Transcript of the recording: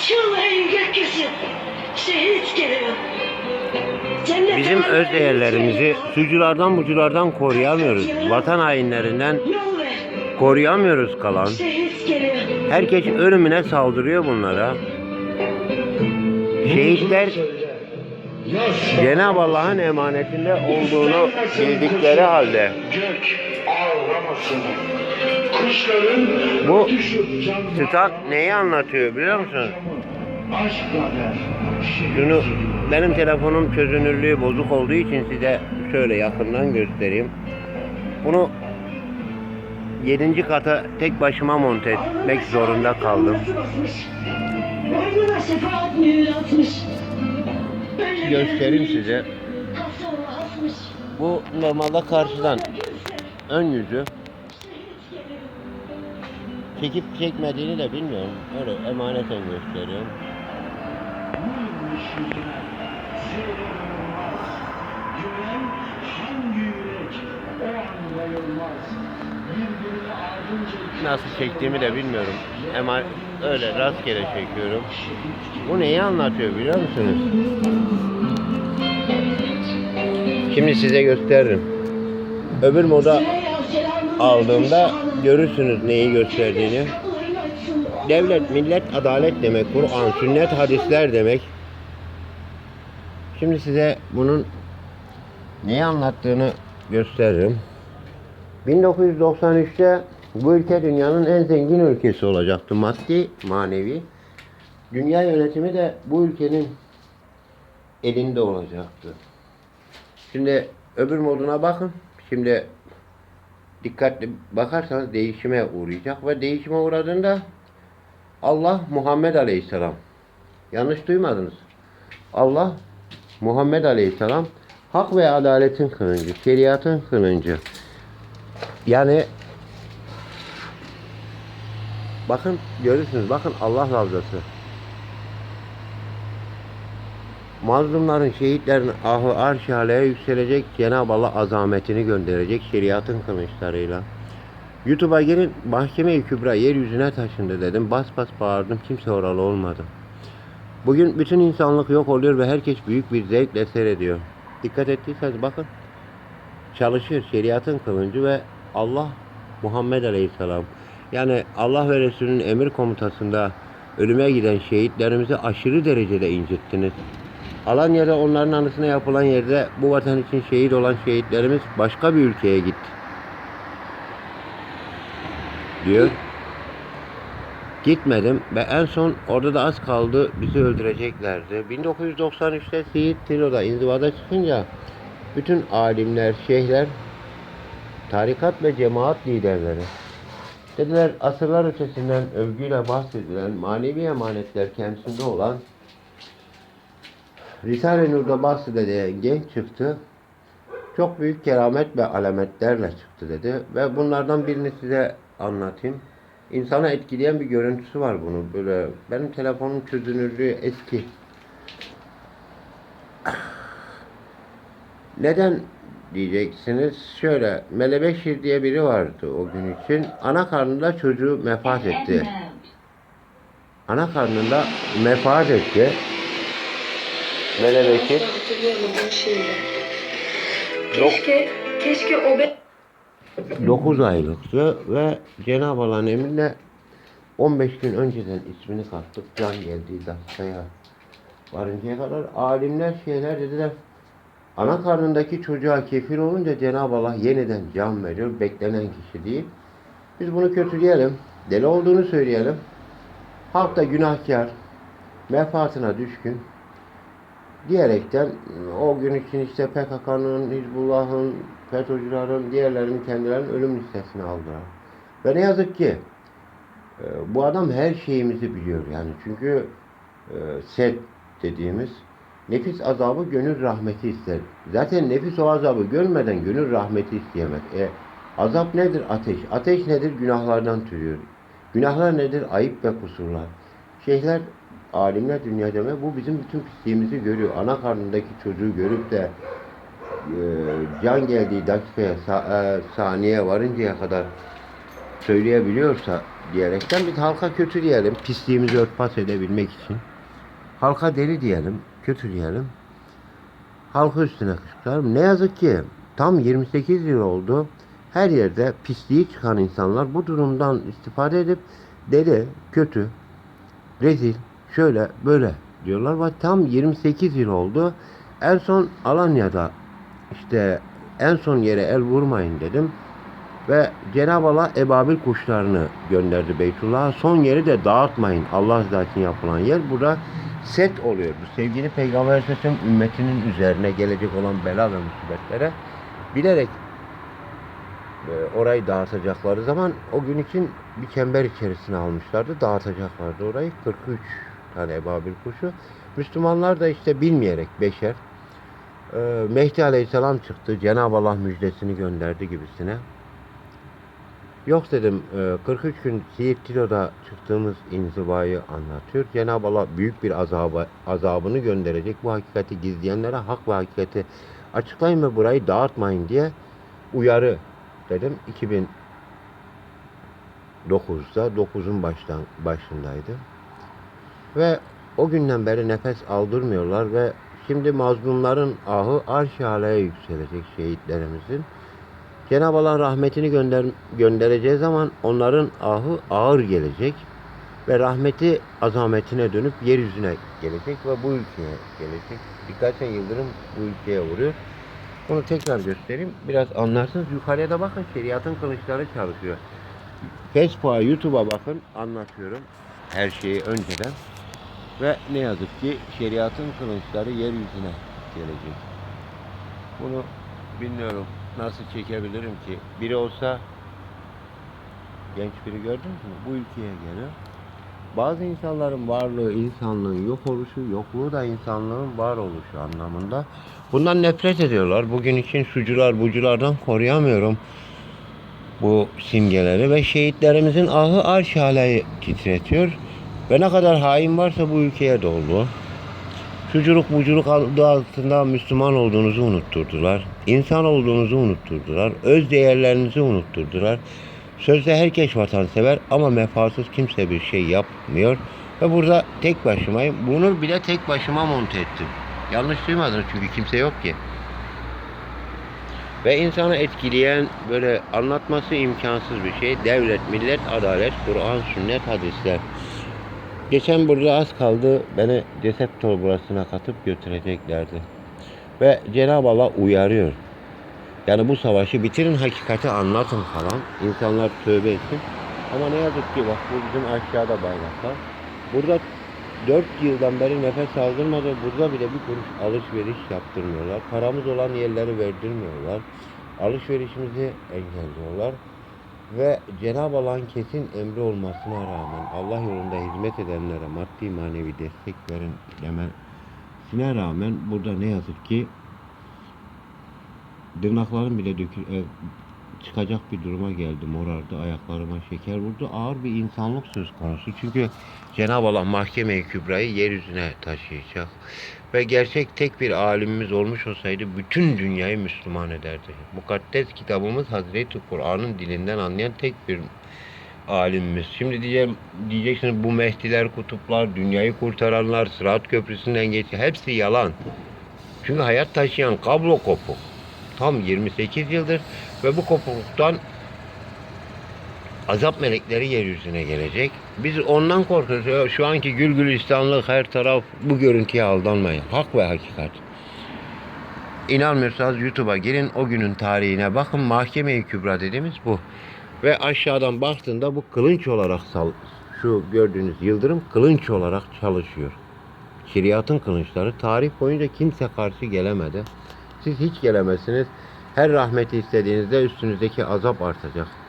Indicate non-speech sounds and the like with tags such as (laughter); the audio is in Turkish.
Açıl ey gökyüzü. Şehit geliyor. Cennete Bizim öz değerlerimizi suculardan buculardan koruyamıyoruz. Vatan hainlerinden koruyamıyoruz kalan. Herkes ölümüne saldırıyor bunlara. Şehitler Cenab-ı Allah'ın emanetinde olduğunu bildikleri halde Gök ağlamasın. Kuşların Bu stat neyi anlatıyor biliyor musunuz? der. Şunu benim telefonum çözünürlüğü bozuk olduğu için size şöyle yakından göstereyim. Bunu 7. kata tek başıma monte etmek zorunda kaldım. Göstereyim size. Bu normalde karşıdan ön yüzü. Çekip çekmediğini de bilmiyorum. Öyle emaneten gösteriyorum. Nasıl çektiğimi de bilmiyorum. Ama öyle rastgele çekiyorum. Bu neyi anlatıyor biliyor musunuz? Şimdi size gösteririm. Öbür moda aldığımda görürsünüz neyi gösterdiğini. Devlet, millet, adalet demek. Kur'an, sünnet, hadisler demek. Şimdi size bunun neyi anlattığını gösteririm. 1993'te bu ülke dünyanın en zengin ülkesi olacaktı. Maddi, manevi. Dünya yönetimi de bu ülkenin elinde olacaktı. Şimdi öbür moduna bakın. Şimdi dikkatli bakarsanız değişime uğrayacak ve değişime uğradığında Allah Muhammed Aleyhisselam yanlış duymadınız. Allah Muhammed Aleyhisselam hak ve adaletin kılıncı, şeriatın kılıncı. Yani bakın görürsünüz bakın Allah ravzası. Mazlumların, şehitlerin ahı arş-ı aleye yükselecek Cenab-ı Allah azametini gönderecek şeriatın kılıçlarıyla. YouTube'a girin mahkeme-i kübra yeryüzüne taşındı dedim. Bas bas bağırdım kimse oralı olmadı. Bugün bütün insanlık yok oluyor ve herkes büyük bir zevkle seyrediyor. Dikkat ettiyseniz bakın çalışır şeriatın kılıncı ve Allah Muhammed Aleyhisselam. Yani Allah ve Resulünün emir komutasında ölüme giden şehitlerimizi aşırı derecede incittiniz. Alanya'da onların anısına yapılan yerde bu vatan için şehit olan şehitlerimiz başka bir ülkeye gitti. Diyor. Gitmedim ve en son orada da az kaldı bizi öldüreceklerdi. 1993'te Siirt Tiro'da inzivada çıkınca bütün alimler, şeyhler, tarikat ve cemaat liderleri dediler asırlar ötesinden övgüyle bahsedilen manevi emanetler kendisinde olan Risale-i Nur'da bahsedilen genç çıktı. Çok büyük keramet ve alametlerle çıktı dedi. Ve bunlardan birini size anlatayım. İnsana etkileyen bir görüntüsü var bunun. Böyle benim telefonum çözünürlüğü eski. (clears throat) Neden diyeceksiniz? Şöyle, Melebeşir diye biri vardı o gün için. Ana karnında çocuğu mefat etti. Ana karnında mefat etti. Yok. Keşke, keşke o be... 9 aylıktı ve Cenab-ı Allah'ın emriyle 15 gün önceden ismini kattık. Can geldiği dakikaya varıncaya kadar alimler şeyler dediler. Ana karnındaki çocuğa kefil olunca Cenab-ı Allah yeniden can veriyor. Beklenen kişi değil. Biz bunu kötüleyelim. Deli olduğunu söyleyelim. Halk da günahkar. Menfaatına düşkün. Diyerekten o gün için işte PKK'nın, Hizbullah'ın, FETÖ'cülerin, diğerlerinin kendilerinin ölüm listesine aldılar. Ve ne yazık ki e, bu adam her şeyimizi biliyor yani. Çünkü e, set dediğimiz nefis azabı gönül rahmeti ister. Zaten nefis o azabı görmeden gönül rahmeti isteyemez. E, azap nedir? Ateş. Ateş nedir? Günahlardan türüyor. Günahlar nedir? Ayıp ve kusurlar. Şeyhler, alimler dünya deme bu bizim bütün pisliğimizi görüyor. Ana karnındaki çocuğu görüp de e, can geldiği dakikaya, sa- e, saniye varıncaya kadar söyleyebiliyorsa diyerekten biz halka kötü diyelim. Pisliğimizi örtbas edebilmek için. Halka deli diyelim. Kötü diyelim. Halkı üstüne kışkırtalım. Ne yazık ki tam 28 yıl oldu. Her yerde pisliği çıkan insanlar bu durumdan istifade edip deli, kötü, rezil, şöyle böyle diyorlar. Ve tam 28 yıl oldu. En son Alanya'da işte en son yere el vurmayın dedim. Ve Cenab-ı Allah ebabil kuşlarını gönderdi Beytullah'a. Son yeri de dağıtmayın. Allah zaten yapılan yer. Burada set oluyor. Bu sevgili Peygamber Aleyhisselam ümmetinin üzerine gelecek olan bela ve musibetlere bilerek e, orayı dağıtacakları zaman o gün için bir çember içerisine almışlardı. Dağıtacaklardı orayı. 43 tane ebabil kuşu. Müslümanlar da işte bilmeyerek beşer. e, Mehdi Aleyhisselam çıktı. Cenab-ı Allah müjdesini gönderdi gibisine. Yok dedim e, 43 gün Siirt çıktığımız inzivayı anlatıyor. Cenab-ı Allah büyük bir azabı, azabını gönderecek. Bu hakikati gizleyenlere hak ve hakikati açıklayın ve burayı dağıtmayın diye uyarı dedim. 2009'da 9'un baştan başındaydı. Ve o günden beri nefes aldırmıyorlar ve şimdi mazlumların ahı arş-ı alaya yükselecek şehitlerimizin. Cenab-ı Allah rahmetini gönder, göndereceği zaman onların ahı ağır gelecek ve rahmeti azametine dönüp yeryüzüne gelecek ve bu ülkeye gelecek. Dikkatle yıldırım bu ülkeye vuruyor. Bunu tekrar göstereyim. Biraz anlarsınız. Yukarıya da bakın şeriatın kılıçları çalışıyor. Facebook'a, YouTube'a bakın. Anlatıyorum. Her şeyi önceden. Ve ne yazık ki şeriatın kılıçları yeryüzüne gelecek. Bunu bilmiyorum nasıl çekebilirim ki. Biri olsa genç biri gördünüz mü? Bu ülkeye geliyor. Bazı insanların varlığı insanlığın yok oluşu, yokluğu da insanlığın var oluşu anlamında. Bundan nefret ediyorlar. Bugün için sucular, buculardan koruyamıyorum bu simgeleri ve şehitlerimizin ahı arş alayı titretiyor. Ve ne kadar hain varsa bu ülkeye doldu. Suculuk buculuk adı altında Müslüman olduğunuzu unutturdular. İnsan olduğunuzu unutturdular. Öz değerlerinizi unutturdular. Sözde herkes vatansever ama menfaatsız kimse bir şey yapmıyor. Ve burada tek başımayım. Bunu bile tek başıma monte ettim. Yanlış duymadınız çünkü kimse yok ki. Ve insanı etkileyen böyle anlatması imkansız bir şey. Devlet, millet, adalet, Kur'an, sünnet, hadisler. Geçen burada az kaldı beni ceset torbasına katıp götüreceklerdi. Ve Cenab-ı Allah uyarıyor. Yani bu savaşı bitirin hakikati anlatın falan. İnsanlar tövbe etsin. Ama ne yazık ki bak bu bizim aşağıda bayraklar. Burada 4 yıldan beri nefes aldırmadı. Burada bile bir kuruş alışveriş yaptırmıyorlar. Paramız olan yerleri verdirmiyorlar. Alışverişimizi engelliyorlar. Ve Cenab-ı Allah'ın kesin emri olmasına rağmen Allah yolunda hizmet edenlere maddi manevi destek verin demesine rağmen burada ne yazık ki tırnaklarım bile dökül e, çıkacak bir duruma geldi. Morardı, ayaklarıma şeker vurdu. Ağır bir insanlık söz konusu. Çünkü Cenab-ı Allah mahkeme-i kübrayı yeryüzüne taşıyacak. Ve gerçek tek bir alimimiz olmuş olsaydı bütün dünyayı Müslüman ederdi. Mukaddes kitabımız Hazreti Kur'an'ın dilinden anlayan tek bir alimimiz. Şimdi diyeceğim, diyeceksiniz bu Mehdiler, kutuplar, dünyayı kurtaranlar, Sırat Köprüsü'nden geçiyor. Hepsi yalan. Çünkü hayat taşıyan kablo kopuk. Tam 28 yıldır ve bu kopukluktan azap melekleri yeryüzüne gelecek. Biz ondan korkuyoruz. Şu anki gül gülistanlık her taraf bu görüntüye aldanmayın. Hak ve hakikat. İnanmıyorsanız YouTube'a girin o günün tarihine bakın. Mahkeme-i Kübra dediğimiz bu. Ve aşağıdan baktığında bu kılınç olarak sal şu gördüğünüz yıldırım kılınç olarak çalışıyor. Şeriatın kılınçları tarih boyunca kimse karşı gelemedi. Siz hiç gelemezsiniz. Her rahmeti istediğinizde üstünüzdeki azap artacak.